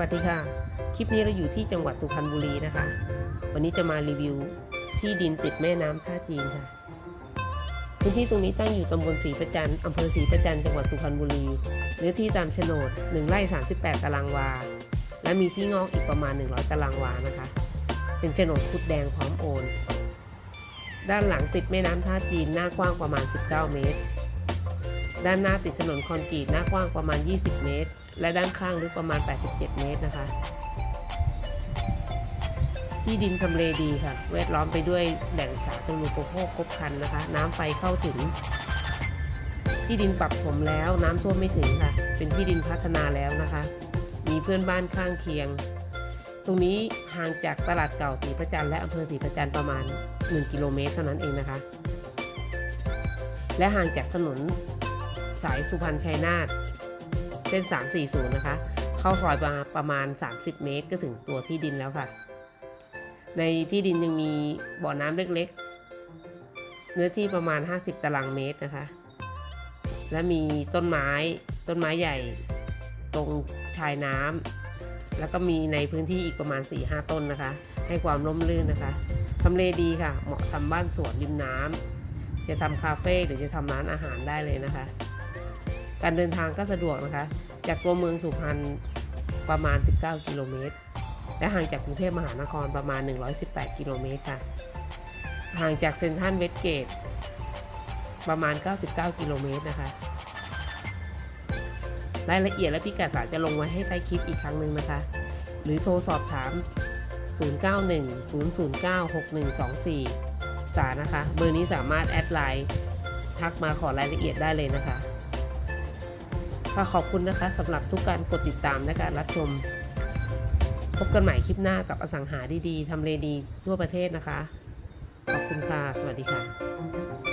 วัสดีค่ะ คลิปนี้เราอยู่ที่จังหวัดสุพรรณบุรีนะคะ วันนี้จะมารีวิวที่ดินติดแม่น้ำท่าจีนค่ะ พื้นที่ตรงนี้ตั้งอยู่ตำบลศรีประจันอำเภอศรีประจันจังหวัดสุพรรณบุรีเนื้อที่ตามโฉนด1ไร่38 ตารางวา และมีที่งอกอีกประมาณ 100 ตารางวานะคะ เป็นโฉนดคุดแดงพร้อมโอน ด้านหลังติดแม่น้ำท่าจีนหน้ากว้างประมาณ 19 เมตร ด้านหน้าติดถนนคอนกรีตหน้ากว้างประมาณ 20 เมตร และด้านข้างลึกประมาณ 87 เมตรนะคะ ที่ดินทำเลดีค่ะ แวดล้อมไปด้วยแหล่งสาธารณูปโภคครบครันนะคะ น้ำไฟเข้าถึง ที่ดินปรับถมแล้วน้ำท่วมไม่ถึงค่ะ เป็นที่ดินพัฒนาแล้วนะคะ มีเพื่อนบ้านข้างเคียง ตรงนี้ห่างจากตลาดเก่าศรีประจันและอำเภอศรีประจันประมาณ 1 กิโลเมตรเท่านั้นเองนะคะ และห่างจากถนน สายสุพรรณชัยนาทเส้น 340 นะคะ เข้าซอยมาประมาณ 30 เมตรก็ถึงตัวที่ดินแล้วค่ะ ในที่ดินยังมีบ่อน้ำเล็กๆ เนื้อที่ประมาณ 50 ตารางเมตรนะคะ และมีต้นไม้ต้นไม้ใหญ่ตรงชายน้ำแล้วก็มีในพื้นที่อีกประมาณ 4-5 ต้นนะคะ ให้ความร่มรื่นนะคะทำเลดีค่ะ เหมาะทำบ้านสวนริมน้ำจะทำคาเฟ่หรือจะทำร้านอาหารได้เลยนะคะ การเดินทางก็สะดวกนะคะ จากตัวเมืองสุพรรณประมาณ 19 กิโลเมตร และห่างจากกรุงเทพมหานครประมาณ 118 กิโลเมตรค่ะ ห่างจากเซ็นทรัลเวสเกตประมาณ 99 กิโลเมตรนะคะ รายละเอียดและพิกัดสารจะลงไว้ให้ใต้คลิปอีกครั้งหนึ่งนะคะ หรือโทรสอบถาม 0910096124 สารนะคะ เบอร์นี้สามารถแอดไลน์ทักมาขอรายละเอียดได้เลยนะคะ ขอขอบคุณนะคะสำหรับทุกการกดติดตามและการรับชม พบกันใหม่คลิปหน้ากับอสังหาดีๆทำเลดีทั่วประเทศนะคะ ขอบคุณค่ะ สวัสดีค่ะ